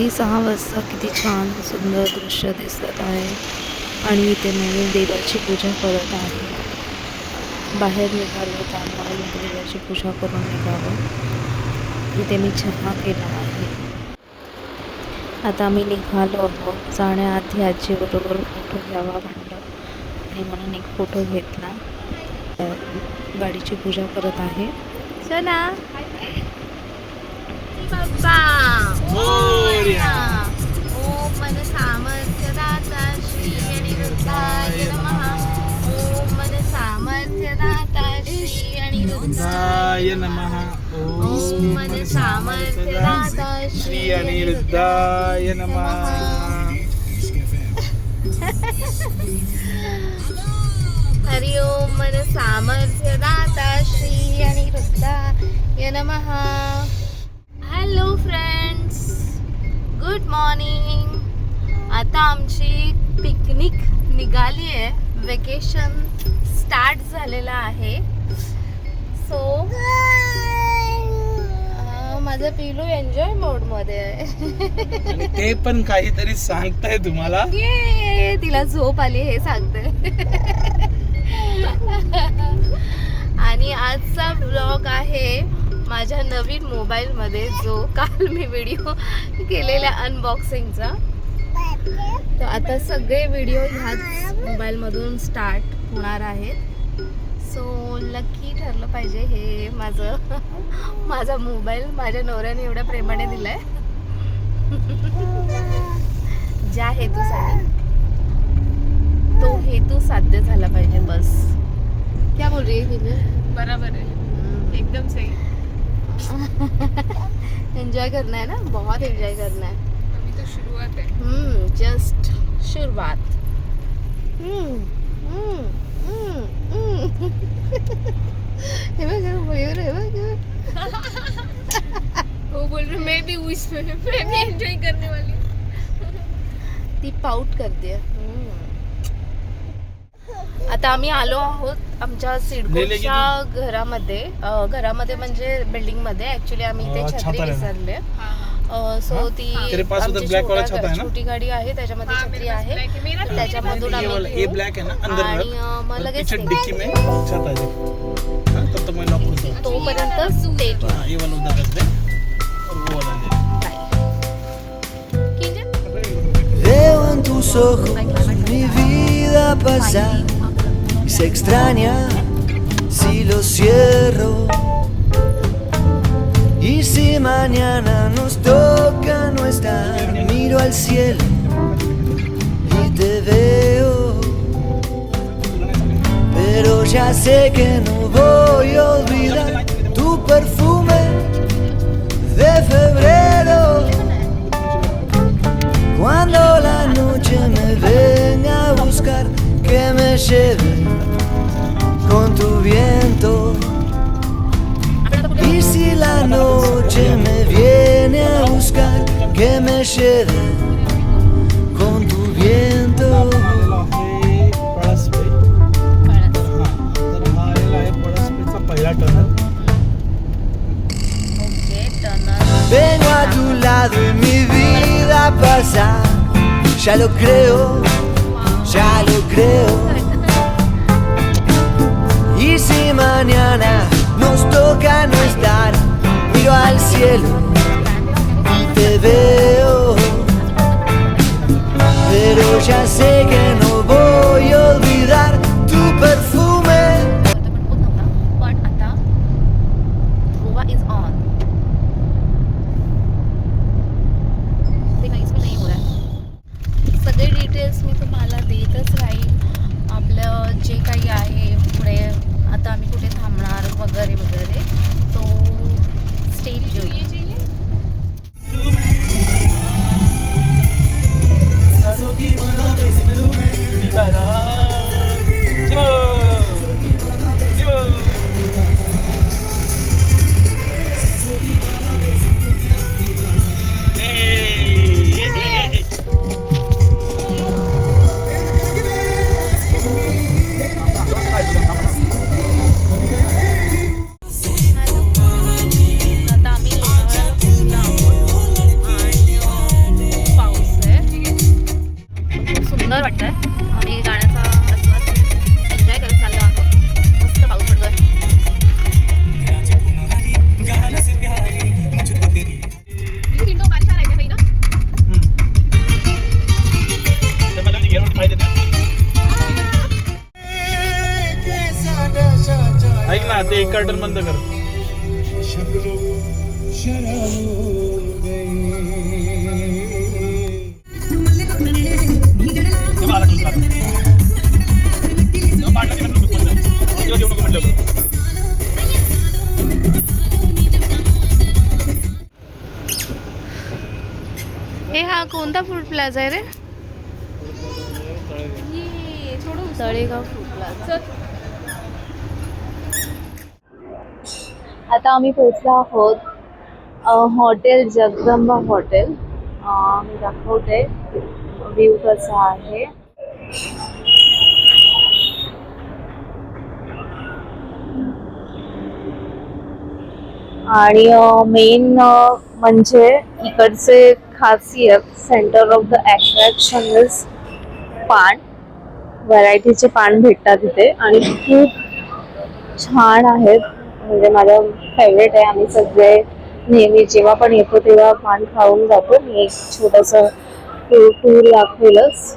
सकाळी सहा वाजता किती छान सुंदर दृश्य दिसत आहे. आणि इथे मी देवाची पूजा करत आहे. बाहेर निघालो त्यामुळे मी देवाची पूजा करून निघालो. इथे मी चहा केला आहे. आता आम्ही निघालो आहोत. जाण्याआधी आजीबरोबर फोटो घ्यावा म्हणलं. आणि म्हणून एक फोटो घेतला. गाडीची पूजा करत आहे. सोना. बाप्पा मोरया. ओम मन सामर्थ्य दाता श्री अनिरुद्धाय नमः ओम मन सामर्थ्य दाता श्री अनिरुद्धाय नमः ओम मन सामर्थ्य दाता श्री अनिरुद्धाय नमः हरि ओम मन सामर्थ्य दाता श्री अनिरुद्धाय नमः हॅलो फ्रेंड्स गुड मॉर्निंग आता आमची पिकनिक निघाली आहे. वेकेशन स्टार्ट झालेलं आहे. सो माझं पिलू एन्जॉय मोडमध्ये आहे. आणि ते पण काहीतरी सांगताय तुम्हाला? ये तिला झोप आली हे सांगते. आणि आजचा ब्लॉग आहे माझ्या नवीन मोबाईलमध्ये जो काल मी व्हिडिओ केलेला अनबॉक्सिंगचा तर आता सगळे व्हिडिओ ह्याच मोबाईलमधून स्टार्ट होणार आहेत. सो लकी ठरलं पाहिजे हे माझं माझा मोबाईल माझ्या नवऱ्याने एवढ्या प्रेमाने दिलाय. ज्या हेतूसाठी. तो हेतू साध्य झाला पाहिजे बस. क्या बोल रही है बराबर है एकदम सही. एंजॉय करना है ना? बहुत एंजॉय करना है। अभी तो शुरुआत है। हम्म जस्ट शुरुआत। हम्म, हम्म, हम्म, हम्म. हे बघ हे मयूर हे वो बोल रहे मैं भी उसमें मैं भी एंजॉय करने वाली हूँ। ती पाऊट करते आता आम्ही आलो आहोत आमच्या सिडकोच्या घरामध्ये. घरामध्ये म्हणजे बिल्डिंगमध्ये ऍक्च्युली आम्ही इथे अ, छत्री. विसरले. सो ती छोटा- छाता ना? छोटी गाडी आहे त्याच्यामध्ये छत्री आहे. तो त्याच्यामधून आम्ही है आणि मग लगेच तोपर्यंत se extraña si lo cierro. Y si mañana nos toca no estar, miro al cielo y te veo. Pero ya sé que no voy a olvidar tu perfume de febrero. Cuando la noche me venga a buscar, que me lleve con tu viento. Y si la noche me viene a buscar, que me lleve con tu viento. Vengo a tu lado y mi vida pasa, ya lo creo, ya lo creo mañana nos toca no estar. Miro al cielo y te veo. Pero ya sé que no voy a olvidar tu perfume. But at the is on. Carton बंद कर. हे हा कोणता food plaza आहे रे? Talegaon. Food plaza आता आम्ही पोहोचलो आहोत हॉटेल जगदंबा हॉटेल. मी दाखवते व्ह्यू कसा आहे. आणि मेन म्हणजे इकडचे खासियत centre of the attraction is paan. व्हरायटीचे पान भेटतात इथे. आणि खूप छान आहेत. म्हणजे माझं फेवरेट आहे. आम्ही सगळे नेहमी जेव्हा पण येतो तेव्हा पान खाऊन जातो. मी एक छोटस टूर दाखवेलच.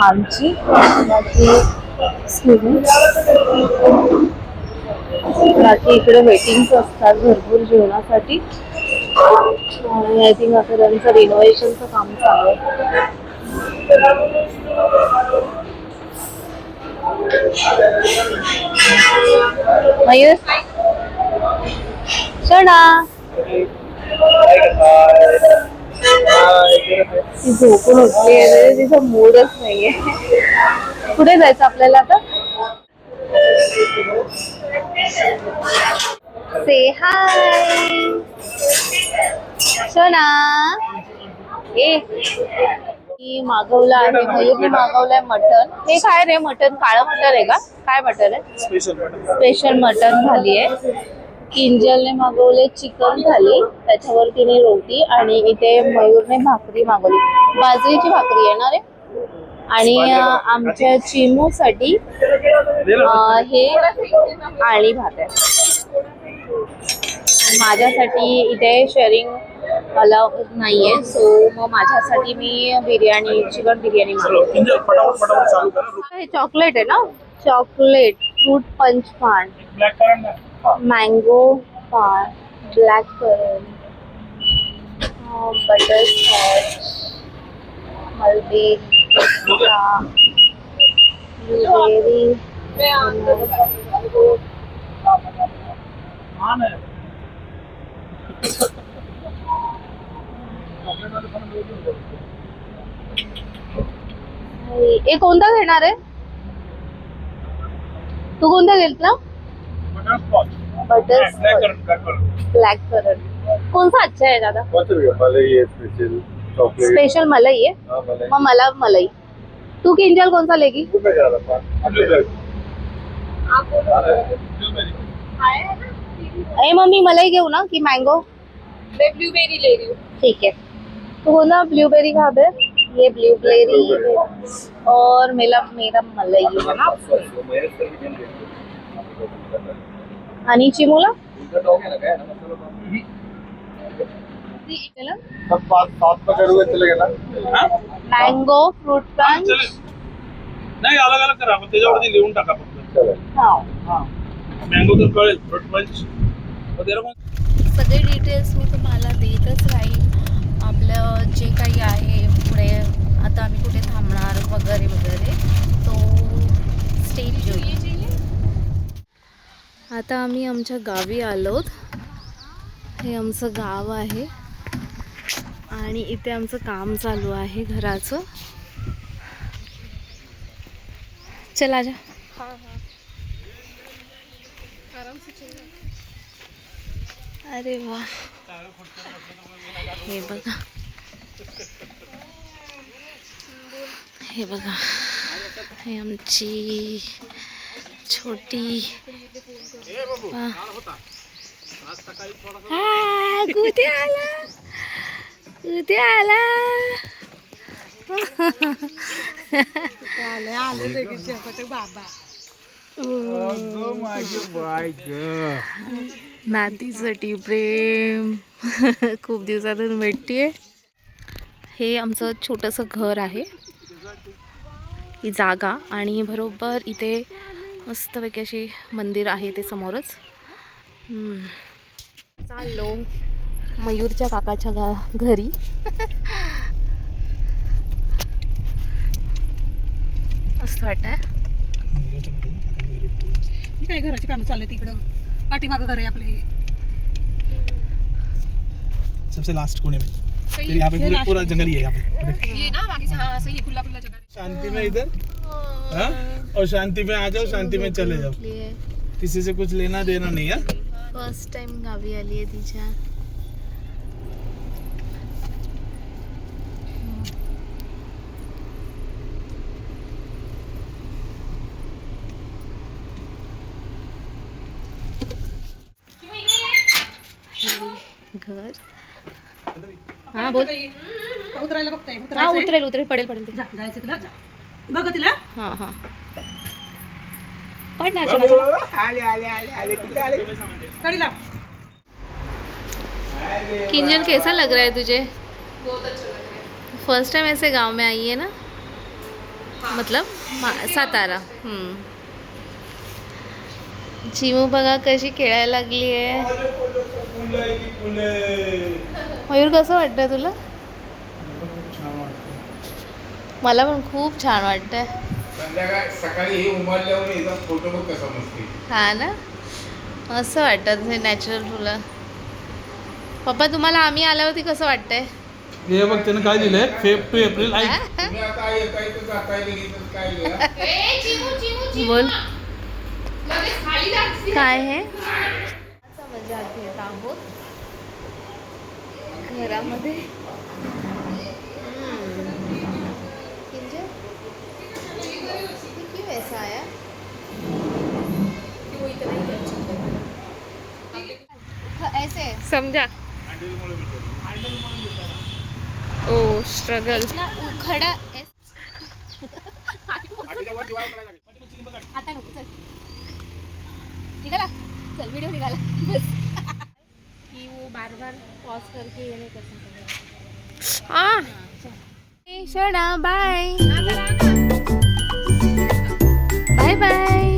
आमची बाकी बाकी इकडे वेटिंग्स असतात भरपूर जेवणासाठी. आणि आय थिंक आता त्यांचं रिनोव्हेशनचं काम चालू आहे. मयूर? ती झोपून उठली आहे तिचा मूडच नाहीये. कुठे जायचं आपल्याला आता? से हाय सोना. ए. मी मागवलं आहे. मयूरने मागवलंय मटन. हे काय रे मटन? काळं मटन आहे का? काय मटन आहे? स्पेशल स्पेशल मटन थाली आहे किंजलने मागवले चिकन थाली त्याच्यावर तिने रोटी आणि इथे मयूरने भाकरी मागवली. बाजरीची भाकरी आहे. ना रे आणि आमच्या चिमूसाठी हे आळणी भात आहे. माझ्यासाठी इथे शेअरिंग अलाव नाहीये. सो मग माझ्यासाठी मी बिर्याणी चिकन बिर्याणी मागवली. हे चॉकलेट आहे ना? Chocolate fruit punch paan mango paan black butterscotch mulberry blueberry हे कोणता घेणार आहे तू कोणता घेतला बटर ब्लॅक अच्छा आहे दादा मलाई है स्पेशल स्पेशल मलाई हाँ? मला मलाई। तू किंजल कोणता लेगी? कितना जा अरे मम्मी मलाई घेऊ ना? की मैंगो मैं ब्लूबेरी ले रही हूँ। ठीक है। तो वो ना ब्लूबेरी खा दे। ये ब्लूबेरी और मेरा मेरा मलाई है ना? आणि चिमूला गए ना मँगो फ्रूट पंच नाही अलग अलग करा. आपण त्याच्यावरती लिहून टाका फक्त. चलो हा. मँगो तर कळेल. फ्रूट मग सगळे डिटेल्स मी तुम्हाला देतच राहील. आपलं जे काही आहे पुढे आता आम्ही कुठे थांबणार वगैरे वगैरे. तो चाहिए आता आम्ही आमच्या गावी आलोत. हे आमचं गाव आहे. आणि इथे आमचं काम चालू आहे घराचं. चला जा. हाँ हाँ. आराम से चलना अरे वा. हे बघा. हे बघा. हे आमची छोटी. हा, कुठे आला? कुठे आला? नातीसाठी प्रेम. खूप दिवसातून भेटतीये. हे आमचं छोटंसं घर आहे. ही जागा आणि बरोबर इथे मस्तपैकी अशी मंदिर आहे ते समोरच. चाललो मयूरच्या काकाच्या गा घरी. मस्त वाटतंय. काय घराची कामं चालले तिकडं पाठीमागं घर आहे आपले. सबसे लास्ट कोने में फिर यहाँ पे पूरा पूरा जंगल ही है यहाँ पे ये ना बाकी हाँ सही है खुला खुला जगह शांति में इधर हाँ? और शांति में आ जाओ शांति में चले जाओ। किसी से कुछ लेना देना नहीं है? फर्स्ट टाइम गावी आली आहे तिच्या घर? हा बोल. उतरायला बघताय हा? उतरेल उतरेल. पडेल पडेल ते. जायचं तुला जा. बघ तिला. हा हा. पड ना किंजल कैसा लग रहा है तुझे? फर्स्ट टाइम ऐसे गांव में आई है ना? मतलब सातारा. हम्म. चिमू बघा कशी खेळायला लागली आहे. मयूर कसं वाटतंय तुला? मला पण खूप छान वाटतंय. संध्याकाळ सकाळी हे उमरल्यावर याचा फोटो बघ कसा मस्ती हा ना? मस्त वाटतं हे नॅचरल फुलं पप्पा तुम्हाला आम्ही आल्यावरती कसं वाटतंय? हे बघ त्यानं काय दिलंय? फेब टू एप्रिल ऐक. तुम्ही आता येता येतं जाता येतं घेतं काय लिहा बोल. काय आहे मजा घेत आहोत. घरामध्ये हम्म. किंजल, ऐसा आया ऐसे. समझा ओ स्ट्रगल ना खड़ा आता नको चल. निघाला. चल व्हिडिओ निघाला. बस. कि वो बार बार पॉज करके ये नहीं कर सकते. हाँ शोना बाय बाय बाय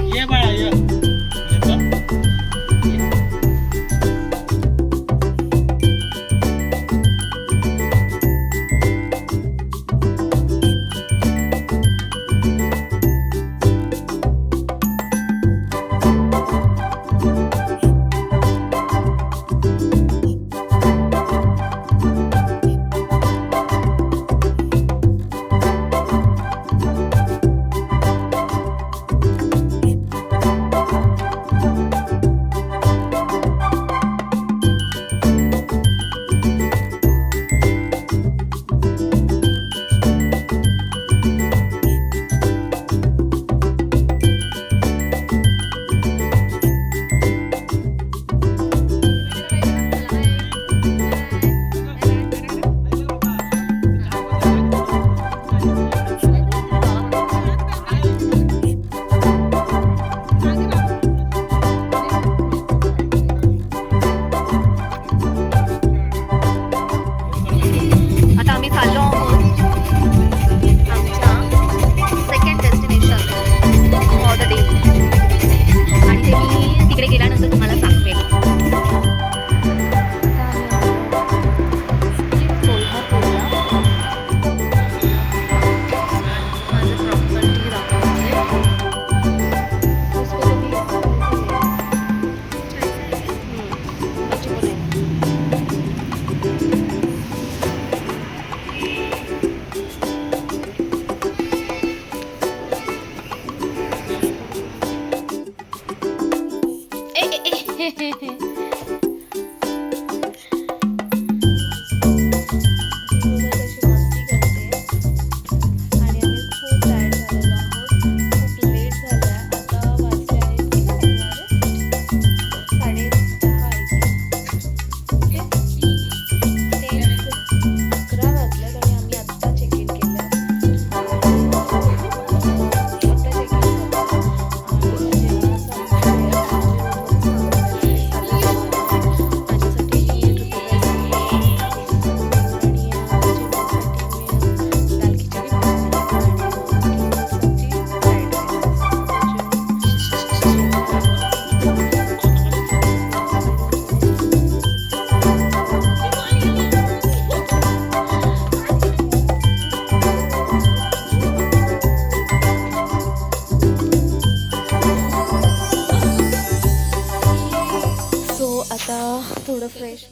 आता थोडं फ्रेश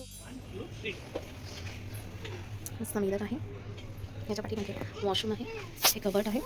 मस्त मिळत आहे. ह्याच्या पाठीमागे म्हणजे वॉशरूम आहे. हे कबट आहे.